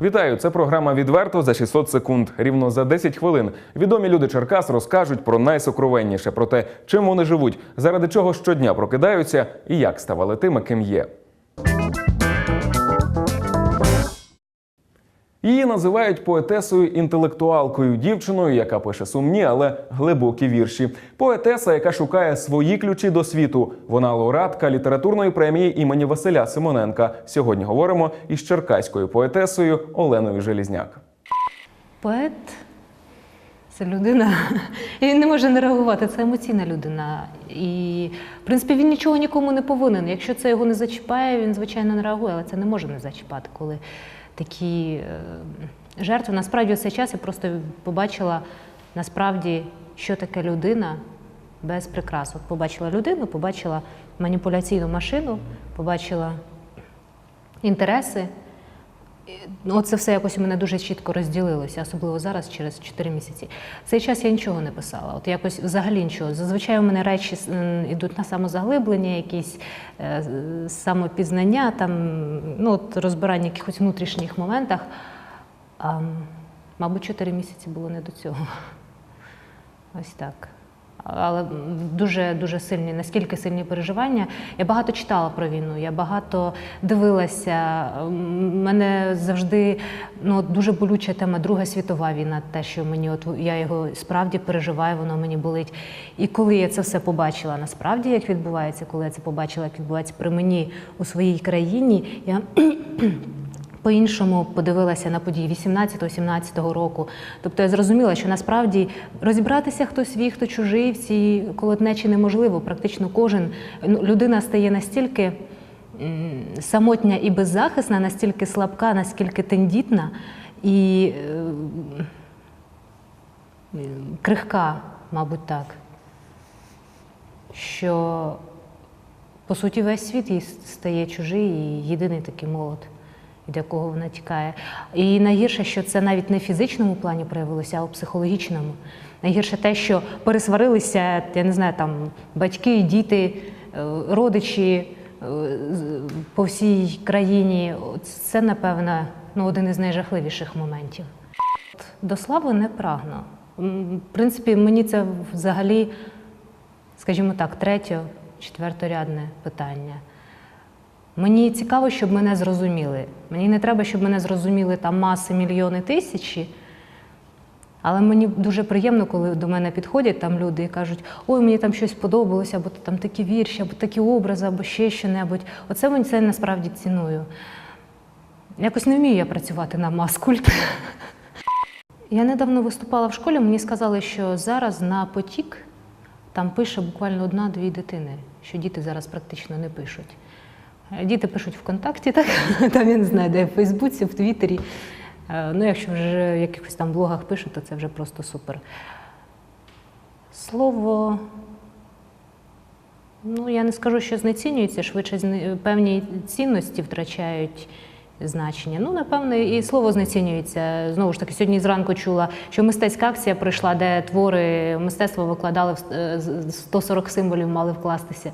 Вітаю! Це програма відверто за 600 секунд. Рівно за 10 хвилин. Відомі люди Черкас розкажуть про найсокровенніше, про те, чим вони живуть, заради чого щодня прокидаються і як ставали тими, ким є. Її називають поетесою інтелектуалкою, дівчиною, яка пише сумні, але глибокі вірші. Поетеса, яка шукає свої ключі до світу. Вона лауреатка літературної премії імені Василя Симоненка. Сьогодні говоримо із черкаською поетесою Оленою Желізняк. Поет це людина, він не може не реагувати. Це емоційна людина. І, в принципі, він нічого нікому не повинен. Якщо це його не зачіпає, він, звичайно, не реагує, але це не може не зачіпати, коли такі е, жертви. Насправді, цей час я просто побачила насправді, що таке людина без прикрас. От побачила людину, побачила маніпуляційну машину, побачила інтереси. Ну, Оце все якось у мене дуже чітко розділилося, особливо зараз, через 4 місяці. Цей час я нічого не писала. От якось взагалі нічого. Зазвичай у мене речі йдуть на самозаглиблення, якісь е, самопізнання, там, ну, от розбирання якихось внутрішніх моментах. А, мабуть, 4 місяці було не до цього. Ось так. Але дуже дуже сильні, наскільки сильні переживання. Я багато читала про війну, я багато дивилася. Мене завжди ну, дуже болюча тема Друга світова війна, те, що мені от я його справді переживаю, воно мені болить. І коли я це все побачила, насправді як відбувається, коли я це побачила, як відбувається при мені у своїй країні, я по-іншому подивилася на події 18-17 року. Тобто я зрозуміла, що насправді розібратися, хто свій, хто чужий в цій колотнечі неможливо. Практично кожен ну, людина стає настільки самотня і беззахисна, настільки слабка, настільки тендітна і е, крихка, мабуть, так, що по суті весь світ їй стає чужий і єдиний такий молот від якого вона тікає. І найгірше, що це навіть не в фізичному плані проявилося, а у психологічному. Найгірше те, що пересварилися, я не знаю, там батьки, діти, е, родичі е, по всій країні. Це, напевно, ну, один із найжахливіших моментів. До слави не прагну. В принципі, мені це взагалі, скажімо так, третє, четверторядне питання. Мені цікаво, щоб мене зрозуміли. Мені не треба, щоб мене зрозуміли там маси, мільйони тисячі. Але мені дуже приємно, коли до мене підходять там люди і кажуть, ой, мені там щось подобалося, або там такі вірші, або такі образи, або ще що-небудь. Оце мені це насправді ціную. Якось не вмію я працювати на мас-культ. Я недавно виступала в школі, мені сказали, що зараз на потік там пише буквально одна-дві дитини, що діти зараз практично не пишуть. Діти пишуть ВКонтакті, так? там я не знаю, де в Фейсбуці, в Твіттері. Е, Ну, якщо вже в якихось там блогах пишуть, то це вже просто супер. Слово, ну я не скажу, що знецінюється, швидше певні цінності втрачають значення. Ну, напевно, і слово знецінюється. Знову ж таки, сьогодні зранку чула, що мистецька акція прийшла, де твори мистецтва викладали в е, 140 символів мали вкластися.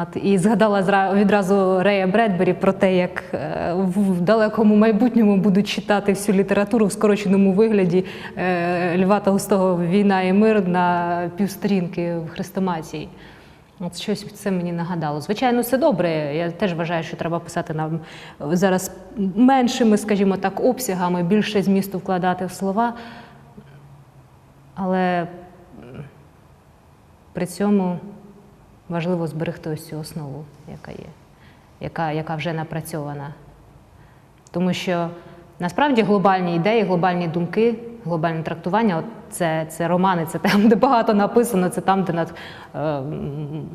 От, і згадала відразу Рея Бредбері про те, як е, в далекому майбутньому будуть читати всю літературу в скороченому вигляді е, Льва Толстого Війна і мир на півсторінки в хрестоматії. От щось це мені нагадало. Звичайно, це добре. Я теж вважаю, що треба писати нам зараз меншими, скажімо так, обсягами, більше змісту вкладати в слова. Але при цьому важливо зберегти ось цю основу, яка є, яка, яка вже напрацьована. Тому що насправді глобальні ідеї, глобальні думки, глобальне трактування от це, це романи, це там, де багато написано, це там, де над, е,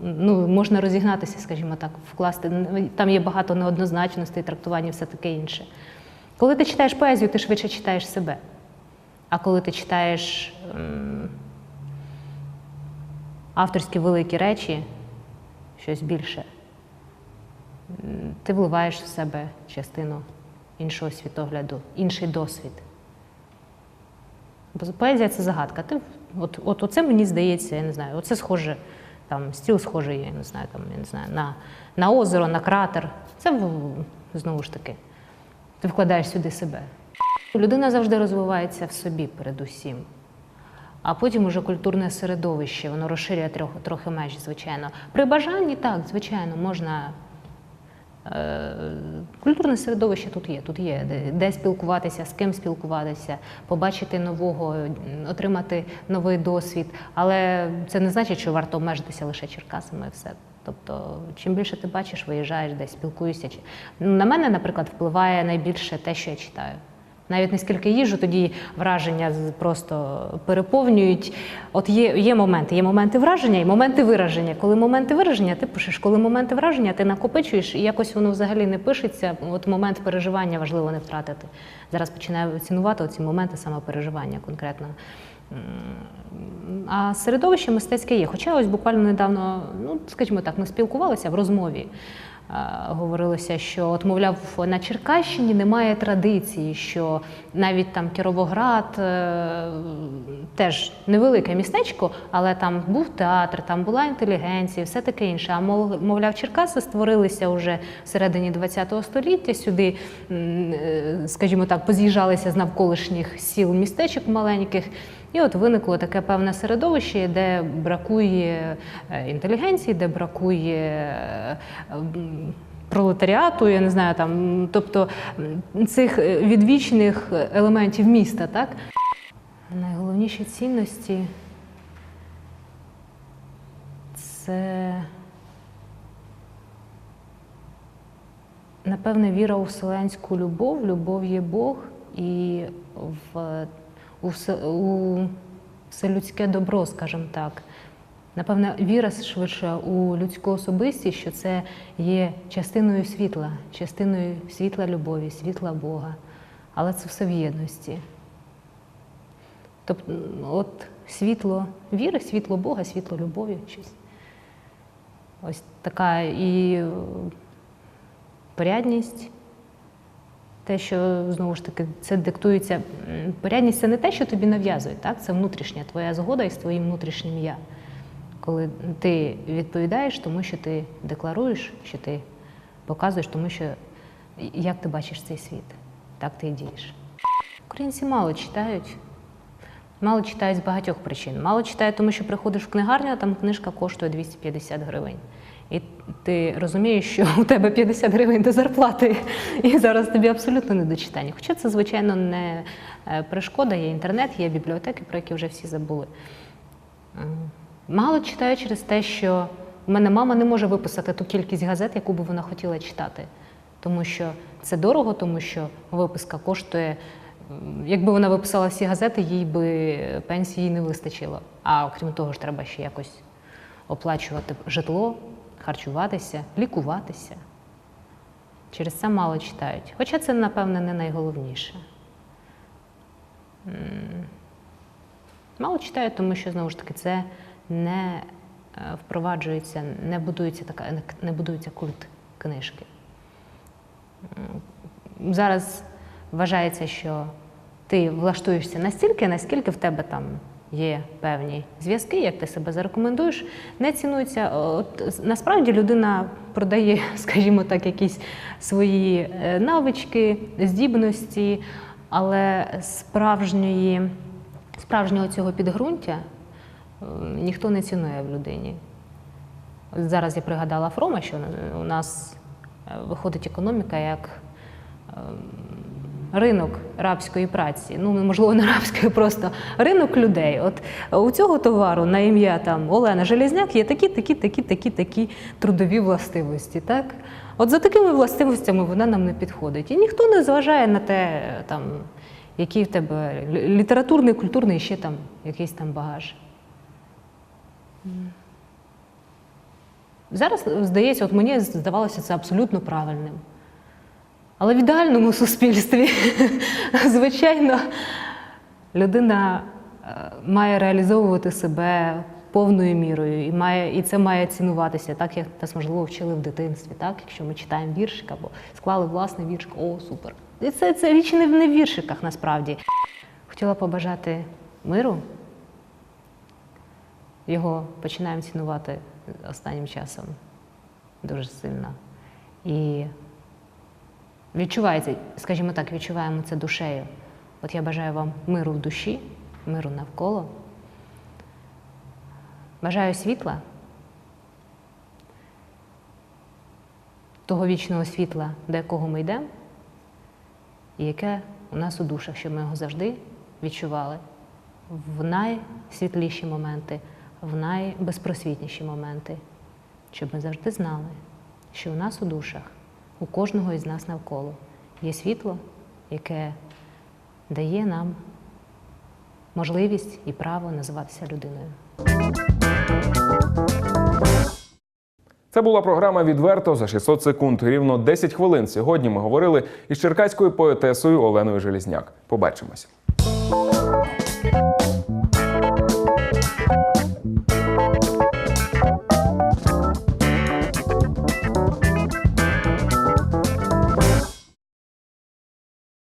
ну, можна розігнатися, скажімо так, вкласти. Там є багато неоднозначностей, трактування все таке інше. Коли ти читаєш поезію, ти швидше читаєш себе. А коли ти читаєш авторські великі речі, щось більше, ти вливаєш в себе частину іншого світогляду, інший досвід. Бо поезія це загадка. Ти, от, от оце мені здається, я не знаю, оце схоже, там, стіл схожий, я не знаю, там, я не знаю, на, на озеро, на кратер. Це знову ж таки. ти вкладаєш сюди себе. Людина завжди розвивається в собі передусім. А потім уже культурне середовище, воно розширює трохи, трохи межі, звичайно. При бажанні так, звичайно, можна. Е, культурне середовище тут є, тут є, де спілкуватися, з ким спілкуватися, побачити нового, отримати новий досвід. Але це не значить, що варто обмежитися лише Черкасами і все. Тобто, чим більше ти бачиш, виїжджаєш десь, спілкуєшся. На мене, наприклад, впливає найбільше те, що я читаю. Навіть не скільки їжу, тоді враження просто переповнюють. От є, є моменти, є моменти враження і моменти вираження. Коли моменти вираження, ти пишеш, коли моменти враження, ти накопичуєш, і якось воно взагалі не пишеться. От момент переживання важливо не втратити. Зараз починаю цінувати ці моменти саме переживання конкретно. А середовище мистецьке є. Хоча ось буквально недавно, ну скажімо так, ми спілкувалися в розмові. Говорилося, що от, мовляв, на Черкащині немає традиції, що навіть там Кіровоград е, теж невелике містечко, але там був театр, там була інтелігенція, все таке інше. А мов- мовляв, Черкаси створилися вже всередині ХХ століття. Сюди, е, скажімо так, поз'їжджалися з навколишніх сіл містечок маленьких. І от виникло таке певне середовище, де бракує е, інтелігенції, де бракує е, пролетаріату, я не знаю, там, тобто цих е, відвічних елементів міста, так? Найголовніші цінності це напевне віра у вселенську любов. Любов є Бог і в, у, все, у вселюдське добро, скажімо так. Напевне, віра швидше у людську особистість, що це є частиною світла, частиною світла любові, світла Бога. Але це все в єдності. Тобто, от світло віри, світло Бога, світло любові. Ось така і е, порядність. Те, що знову ж таки це диктується. Порядність це не те, що тобі нав'язують, так? Це внутрішня твоя згода із твоїм внутрішнім я. Коли ти відповідаєш тому, що ти декларуєш, що ти показуєш, тому що як ти бачиш цей світ, так ти і дієш. Українці мало читають. Мало читають з багатьох причин. Мало читають, тому що приходиш в книгарню, а там книжка коштує 250 гривень. Ти розумієш, що у тебе 50 гривень до зарплати, і зараз тобі абсолютно не до читання. Хоча це, звичайно, не е, перешкода, є інтернет, є бібліотеки, про які вже всі забули. Мало читаю через те, що у мене мама не може виписати ту кількість газет, яку би вона хотіла читати. Тому що це дорого, тому що виписка коштує. Якби вона виписала всі газети, їй би пенсії не вистачило. А окрім того ж, треба ще якось оплачувати житло, харчуватися, лікуватися. Через це мало читають. Хоча це, напевне, не найголовніше. Мало читають, тому що знову ж таки це не е, впроваджується, не будується така, не будується культ книжки. Зараз вважається, що ти влаштуєшся настільки, наскільки в тебе там є певні зв'язки, як ти себе зарекомендуєш, не цінується. От насправді людина продає, скажімо так, якісь свої е, навички, здібності, але справжньої, справжнього цього підґрунтя е, ніхто не цінує в людині. Зараз я пригадала Фрома, що у нас е, виходить економіка як ем, ринок рабської праці. Ну, можливо, не рабської, просто ринок людей. От у цього товару на ім'я там Олена Желізняк є такі, такі, такі, такі, такі трудові властивості. Так? От за такими властивостями вона нам не підходить. І ніхто не зважає на те, там, який в тебе літературний, культурний, ще там якийсь там багаж. Зараз здається, от мені здавалося це абсолютно правильним. Але в ідеальному суспільстві, звичайно, людина е, має реалізовувати себе повною мірою, і має, і це має цінуватися, так як нас можливо вчили в дитинстві. Так? Якщо ми читаємо віршик або склали власний віршик, о, супер. І це, це річ не в не віршиках насправді. Хотіла побажати миру. Його починаємо цінувати останнім часом дуже сильно. І відчувається, скажімо так, відчуваємо це душею. От я бажаю вам миру в душі, миру навколо. Бажаю світла, того вічного світла, до якого ми йдемо, і яке у нас у душах, щоб ми його завжди відчували в найсвітліші моменти, в найбезпросвітніші моменти, щоб ми завжди знали, що у нас у душах, у кожного із нас навколо є світло, яке дає нам можливість і право називатися людиною. Це була програма відверто за 600 секунд. Рівно 10 хвилин. Сьогодні ми говорили із черкаською поетесою Оленою Желізняк. Побачимось.